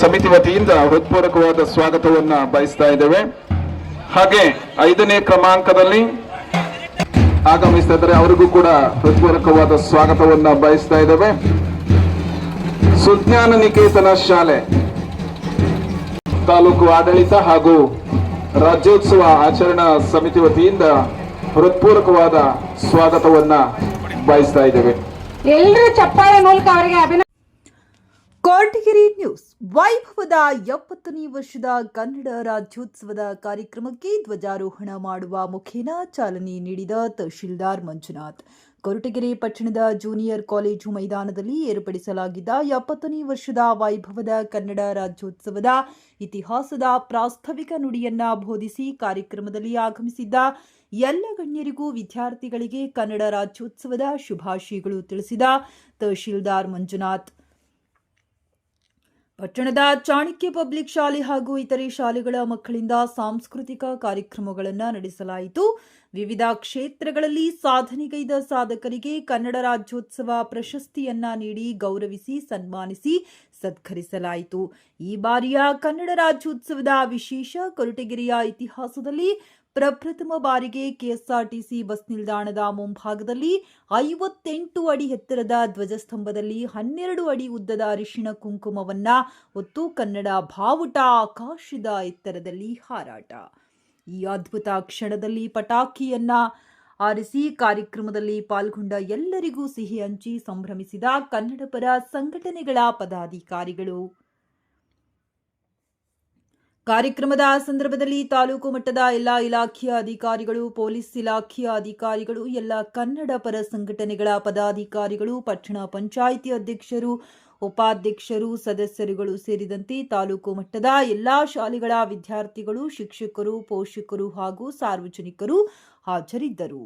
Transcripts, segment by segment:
ಸಮಿತಿ ವತಿಯಿಂದ ಹೃತ್ಪೂರ್ವಕವಾದ ಸ್ವಾಗತವನ್ನು ಬಯಸ್ತಾ ಇದ್ದೇವೆ. ಹಾಗೆ ಐದನೇ ಕ್ರಮಾಂಕದಲ್ಲಿ ಆಗಮಿಸ್ತಾ ಇದ್ದಾರೆ ಅವರಿಗೂ ಕೂಡ ಹೃತ್ಪೂರ್ವಕವಾದ ಸ್ವಾಗತವನ್ನ ಬಯಸ್ತಾ ಇದ್ದೇವೆ. ಸುಜ್ಞಾನ ನಿಕೇತನ ಶಾಲೆ, ತಾಲೂಕು ಆಡಳಿತ ಹಾಗೂ ರಾಜ್ಯೋತ್ಸವ ಆಚರಣಾ ಸಮಿತಿ ವತಿಯಿಂದ ಹೃತ್ಪೂರ್ವಕವಾದ ಸ್ವಾಗತವನ್ನ ಬಯಸ್ತಾ ಇದ್ದೇವೆ. ಎಲ್ಲರೂ ಚಪ್ಪಾಳೆ ಮೂಲಕ ಅವರಿಗೆ ಕೊರಟಗೆರೆ ನ್ಯೂಸ್ ವೈಭವದ ಎಪ್ಪತ್ತನೇ ವರ್ಷದ ಕನ್ನಡ ರಾಜ್ಯೋತ್ಸವದ ಕಾರ್ಯಕ್ರಮಕ್ಕೆ ಧ್ವಜಾರೋಹಣ ಮಾಡುವ ಮುಖೇನ ಚಾಲನೆ ನೀಡಿದ ತಹಶೀಲ್ದಾರ್ ಮಂಜುನಾಥ್. ಕೊರಟಗೆರೆ ಪಟ್ಟಣದ ಜೂನಿಯರ್ ಕಾಲೇಜು ಮೈದಾನದಲ್ಲಿ ಏರ್ಪಡಿಸಲಾಗಿದ್ದ ಎಪ್ಪತ್ತನೇ ವರ್ಷದ ವೈಭವದ ಕನ್ನಡ ರಾಜ್ಯೋತ್ಸವದ ಇತಿಹಾಸದ ಪ್ರಾಸ್ತಾವಿಕ ನುಡಿಯನ್ನ ಬೋಧಿಸಿ ಕಾರ್ಯಕ್ರಮದಲ್ಲಿ ಆಗಮಿಸಿದ್ದ ಎಲ್ಲ ಗಣ್ಯರಿಗೂ ವಿದ್ಯಾರ್ಥಿಗಳಿಗೆ ಕನ್ನಡ ರಾಜ್ಯೋತ್ಸವದ ಶುಭಾಶಯಗಳು ತಿಳಿಸಿದ ತಹಶೀಲ್ದಾರ್ ಮಂಜುನಾಥ್. ಪಟ್ಟಣದ ಚಾಣಕ್ಯ ಪಬ್ಲಿಕ್ ಶಾಲೆ ಹಾಗೂ ಇತರೆ ಶಾಲೆಗಳ ಮಕ್ಕಳಿಂದ ಸಾಂಸ್ಕೃತಿಕ ಕಾರ್ಯಕ್ರಮಗಳನ್ನು ನಡೆಸಲಾಯಿತು. ವಿವಿಧ ಕ್ಷೇತ್ರಗಳಲ್ಲಿ ಸಾಧನೆಗೈದ ಸಾಧಕರಿಗೆ ಕನ್ನಡ ರಾಜ್ಯೋತ್ಸವ ಪ್ರಶಸ್ತಿಯನ್ನ ನೀಡಿ ಗೌರವಿಸಿ ಸನ್ಮಾನಿಸಿ ಸತ್ಕರಿಸಲಾಯಿತು. ಈ ಬಾರಿಯ ಕನ್ನಡ ರಾಜ್ಯೋತ್ಸವದ ವಿಶೇಷ ಕೊರಟಗೆರೆಯ ಇತಿಹಾಸದಲ್ಲಿ ಪ್ರಪ್ರಥಮ ಬಾರಿಗೆ ಕೆಎಸ್ಆರ್ಟಿಸಿ ಬಸ್ ನಿಲ್ದಾಣದ ಮುಂಭಾಗದಲ್ಲಿ ಐವತ್ತೆಂಟು ಅಡಿ ಎತ್ತರದ ಧ್ವಜಸ್ತಂಭದಲ್ಲಿ ಹನ್ನೆರಡು ಅಡಿ ಉದ್ದದ ಅರಿಶಿಣ ಕುಂಕುಮವನ್ನ ಹೊತ್ತು ಕನ್ನಡ ಬಾವುಟ ಆಕಾಶದ ಎತ್ತರದಲ್ಲಿ ಹಾರಾಟ. ಈ ಅದ್ಭುತ ಕ್ಷಣದಲ್ಲಿ ಪಟಾಕಿಯನ್ನ ಆರಿಸಿ ಕಾರ್ಯಕ್ರಮದಲ್ಲಿ ಪಾಲ್ಗೊಂಡ ಎಲ್ಲರಿಗೂ ಸಿಹಿ ಹಂಚಿ ಸಂಭ್ರಮಿಸಿದ ಕನ್ನಡಪರ ಸಂಘಟನೆಗಳ ಪದಾಧಿಕಾರಿಗಳು. ಕಾರ್ಯಕ್ರಮದ ಸಂದರ್ಭದಲ್ಲಿ ತಾಲೂಕು ಮಟ್ಟದ ಎಲ್ಲ ಇಲಾಖೆಯ ಅಧಿಕಾರಿಗಳು, ಪೊಲೀಸ್ ಇಲಾಖೆಯ ಅಧಿಕಾರಿಗಳು, ಎಲ್ಲ ಕನ್ನಡ ಪರ ಸಂಘಟನೆಗಳ ಪದಾಧಿಕಾರಿಗಳು, ಪಟ್ಟಣ ಪಂಚಾಯಿತಿ ಅಧ್ಯಕ್ಷರು, ಉಪಾಧ್ಯಕ್ಷರು, ಸದಸ್ಯರುಗಳು ಸೇರಿದಂತೆ ತಾಲೂಕು ಮಟ್ಟದ ಎಲ್ಲಾ ಶಾಲೆಗಳ ವಿದ್ಯಾರ್ಥಿಗಳು, ಶಿಕ್ಷಕರು, ಪೋಷಕರು ಹಾಗೂ ಸಾರ್ವಜನಿಕರು ಹಾಜರಿದ್ದರು.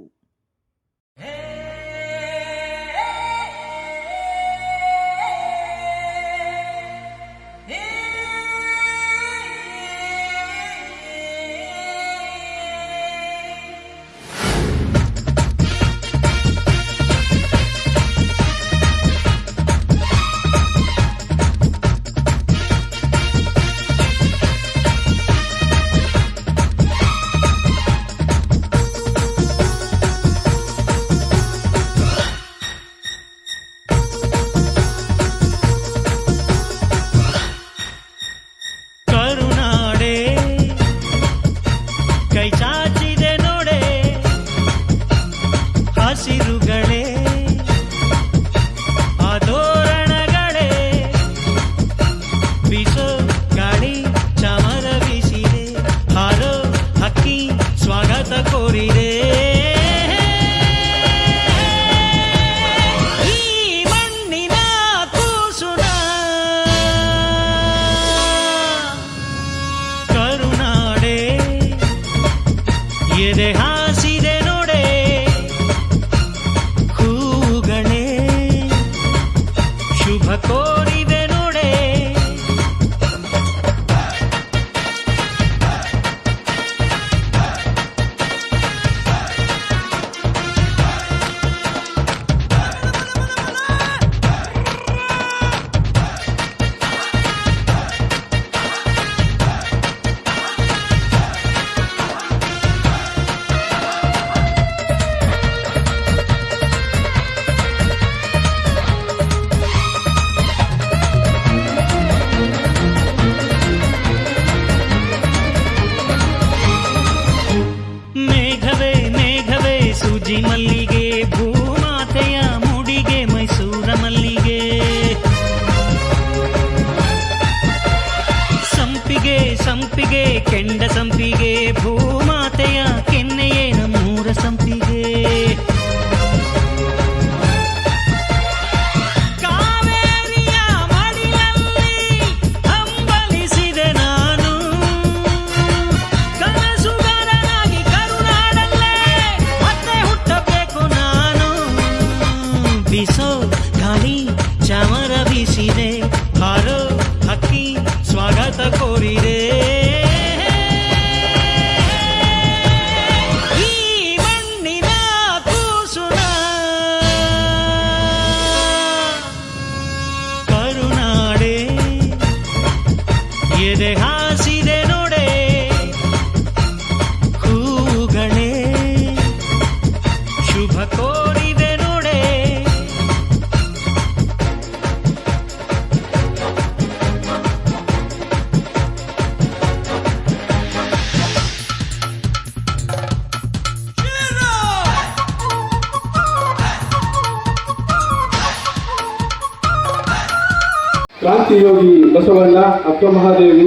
ಕ್ರಾಂತಿಯೋಗಿ ಬಸವಣ್ಣ ಅಕ್ಕಮಹಾದೇವಿ,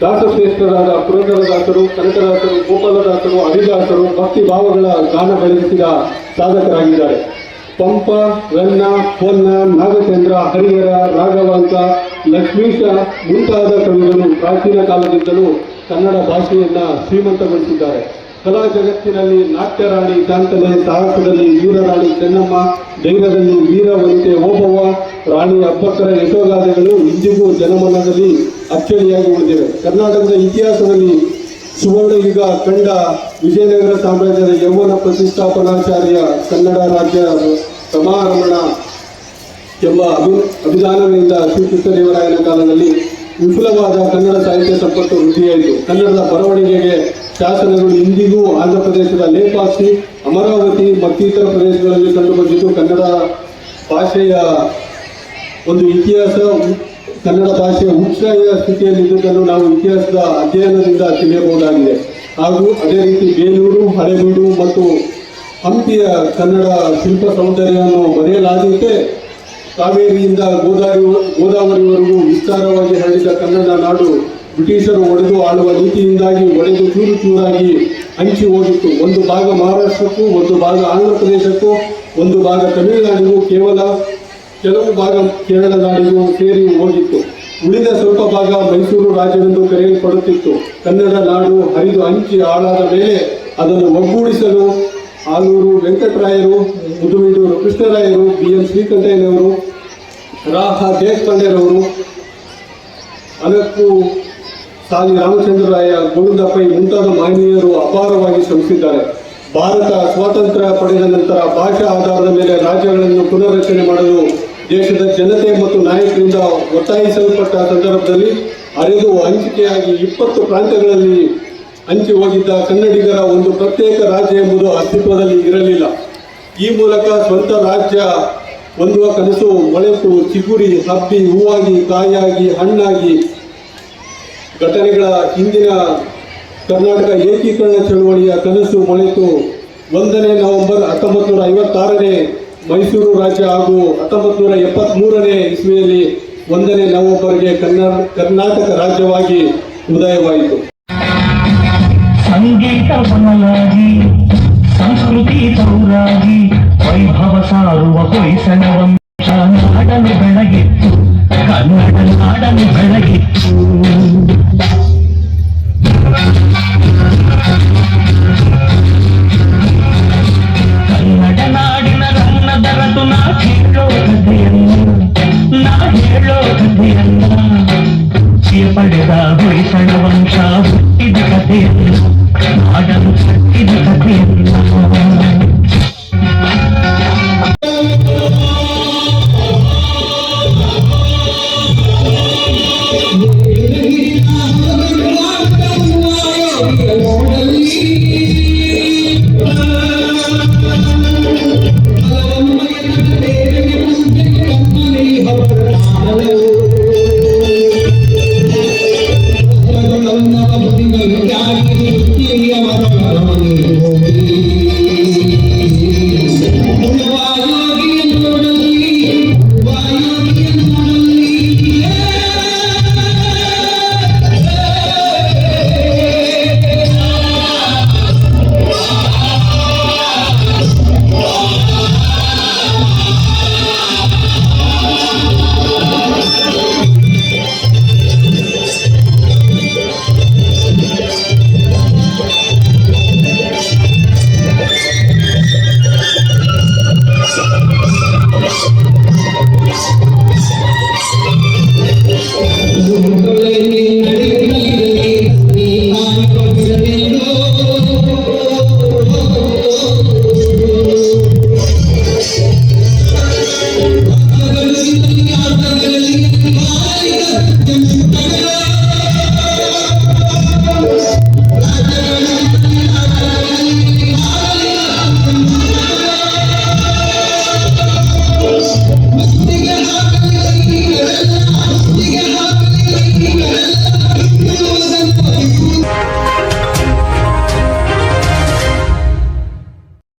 ದಾಸಶ್ರೇಷ್ಠರಾದ ಪುರಂದರದಾಸರು, ಕನಕದಾಸರು, ಗೋಪಾಲದಾಸರು ಹರಿದಾಸರು ಭಕ್ತಿ ಭಾವಗಳ ಗಾನ ಬೆಳೆಸಿದ ಸಾಧಕರಾಗಿದ್ದಾರೆ. ಪಂಪ ವೆನ್ನ ಹೊನ್ನ ನಾಗಚಂದ್ರ, ಹರಿಹರ, ರಾಘವಾಂಕ, ಲಕ್ಷ್ಮೀಶ ಮುಂತಾದ ಕವಿಗಳು ಪ್ರಾಚೀನ ಕಾಲದಿಂದಲೂ ಕನ್ನಡ ಭಾಷೆಯನ್ನು ಶ್ರೀಮಂತಗೊಳಿಸಿದ್ದಾರೆ. ಕಲಾ ಜಗತ್ತಿನಲ್ಲಿ ನಾಟ್ಯರಾಣಿ ಕಾಂತಲೆ ಸಾಹಸದಲ್ಲಿ ವೀರರಾಣಿ ಚೆನ್ನಮ್ಮ, ಧೈರ್ಯದಲ್ಲಿ ವೀರವಂತೆ ಓಬವ್ವ, ರಾಣಿ ಅಬ್ಬಕ್ಕರ ಯಶೋಗಾದೆಗಳು ಇಂದಿಗೂ ಜನಮನದಲ್ಲಿ ಅಚ್ಚರಿಯಾಗಿ ಉಳಿದಿವೆ. ಕರ್ನಾಟಕದ ಇತಿಹಾಸದಲ್ಲಿ ಸುವರ್ಣ ಯುಗ ಕಂಡ ವಿಜಯನಗರ ಸಾಮ್ರಾಜ್ಯದ ಯೌವನ ಪ್ರತಿಷ್ಠಾಪನಾಚಾರ್ಯ ಕನ್ನಡ ರಾಜ್ಯ ಸಮಾರಮಣ ಎಂಬ ಅಭಿ ಅಭಿಧಾನದಿಂದ ಶ್ರೀಕೃಷ್ಣದೇವರಾಯನ ಕಾಲದಲ್ಲಿ ವಿಪುಲವಾದ ಕನ್ನಡ ಸಾಹಿತ್ಯ ಸಂಪತ್ತು ವೃದ್ಧಿಯಾಯಿತು. ಕನ್ನಡದ ಬರವಣಿಗೆಗೆ ಶಾಸನಗಳು ಇಂದಿಗೂ ಆಂಧ್ರ ಪ್ರದೇಶದ ಲೇಪಾಸಿ ಅಮರಾವತಿ ಮತ್ತಿತರ ಪ್ರದೇಶಗಳಲ್ಲಿ ಕಂಡುಬಂದಿದ್ದು ಕನ್ನಡ ಭಾಷೆಯ ಒಂದು ಇತಿಹಾಸ, ಕನ್ನಡ ಭಾಷೆಯ ಉಚ್ಛ್ರಾಯ ಸ್ಥಿತಿಯಲ್ಲಿದ್ದುದನ್ನು ನಾವು ಇತಿಹಾಸದ ಅಧ್ಯಯನದಿಂದ ತಿಳಿಯಬಹುದಾಗಿದೆ. ಹಾಗೂ ಅದೇ ರೀತಿ ಬೇಲೂರು, ಹಳೆಬೀಡು ಮತ್ತು ಹಂಪಿಯ ಕನ್ನಡ ಶಿಲ್ಪ ಸೌಂದರ್ಯವನ್ನು ಬರೆಯಲಾದಂತೆ ಕಾವೇರಿಯಿಂದ ಗೋದಾವರಿ ಗೋದಾವರಿವರೆಗೂ ವಿಸ್ತಾರವಾಗಿ ಹರಡಿದ ಕನ್ನಡ ನಾಡು ಬ್ರಿಟಿಷರು ಒಡೆದು ಆಳುವ ನೀತಿಯಿಂದಾಗಿ, ಒಡೆದು ಚೂರು ಚೂರಾಗಿ ಹಂಚಿ ಹೋಗಿತ್ತು. ಒಂದು ಭಾಗ ಮಹಾರಾಷ್ಟ್ರಕ್ಕೂ, ಒಂದು ಭಾಗ ಆಂಧ್ರ ಪ್ರದೇಶಕ್ಕೂ, ಒಂದು ಭಾಗ ತಮಿಳುನಾಡಿಗೂ ಕೇವಲ ಕೆಲವು ಭಾಗ ಕೇರಳ ನಾಡಿಗೂ ಸೇರಿ ಹೋಗಿತ್ತು. ಉಳಿದ ಸ್ವಲ್ಪ ಭಾಗ ಮೈಸೂರು ರಾಜ್ಯವೆಂದು ಕರೆಯಲ್ಪಡುತ್ತಿತ್ತು. ಕನ್ನಡ ನಾಡು ಹರಿದು ಹಂಚಿ ಹಾಳಾದ ಮೇಲೆ ಅದನ್ನು ಒಗ್ಗೂಡಿಸಲು ಆಲೂರು ವೆಂಕಟರಾಯರು ಮುದುವೀಡೂರು ಕೃಷ್ಣರಾಯರು, ಬಿ. ಎಂ. ಶ್ರೀಕಂಠಯ್ಯನವರು, ರಾಹ ದೇಶಪಾಂಡೆರವರು, ಅನಕ್ಕು ಸಾಲಿ ರಾಮಚಂದ್ರರಾಯ ಗೋವಿಂದ ಪೈ ಮುಂತಾದ ಮಹನೀಯರು ಅಪಾರವಾಗಿ ಶ್ರಮಿಸಿದ್ದಾರೆ. ಭಾರತ ಸ್ವಾತಂತ್ರ್ಯ ಪಡೆದ ನಂತರ ಭಾಷಾ ಆಧಾರದ ಮೇಲೆ ರಾಜ್ಯಗಳನ್ನು ಪುನರ್ರಚನೆ ಮಾಡಲು ದೇಶದ ಜನತೆ ಮತ್ತು ನಾಯಕರಿಂದ ಒತ್ತಾಯಿಸಲ್ಪಟ್ಟ ಸಂದರ್ಭದಲ್ಲಿ ಅರೆದು ಹಂಚಿಕೆಯಾಗಿ ಇಪ್ಪತ್ತು ಪ್ರಾಂತ್ಯಗಳಲ್ಲಿ ಹಂಚಿ ಹೋಗಿದ್ದ ಕನ್ನಡಿಗರ ಒಂದು ಪ್ರತ್ಯೇಕ ರಾಜ್ಯ ಎಂಬುದು ಅಸ್ತಿತ್ವದಲ್ಲಿ ಇರಲಿಲ್ಲ. ಈ ಮೂಲಕ ಸ್ವಂತ ರಾಜ್ಯ ಹೊಂದುವ ಕನಸು ಮೊಳೆತು ಚಿಗುರಿ, ಹಬ್ಬಿ, ಹೂವಾಗಿ ಕಾಯಾಗಿ ಹಣ್ಣಾಗಿ ಘಟನೆಗಳ ಹಿಂದಿನ ಕರ್ನಾಟಕ ಏಕೀಕರಣ ಚಳವಳಿಯ ಕನಸು ಮೊಳೆತು ಒಂದನೇ ನವೆಂಬರ್ ಹತ್ತೊಂಬತ್ತು ನೂರ ಐವತ್ತಾರನೇ ಮೈಸೂರು ರಾಜ್ಯ ಹಾಗೂ ಹತ್ತೊಂಬತ್ತು ನೂರ ಎಪ್ಪತ್ತ್ಮೂರನೇ ಇಸ್ವಿಯಲ್ಲಿ ಒಂದನೇ ನವೆಂಬರ್ಗೆ ಕನ್ನಡ ಕರ್ನಾಟಕ ರಾಜ್ಯವಾಗಿ ಉದಯವಾಯಿತು. ಸಂಗೀತ ಬನಲಾಗಿ, ಸಂಸ್ಕೃತಿ ಸೌರಾಗಿ ವೈಭವ ಸಾರುವ ಹೊಯ್ಸಳ ವಂಶ ನಾಡನು ಬೆಳಗಿತ್ತು.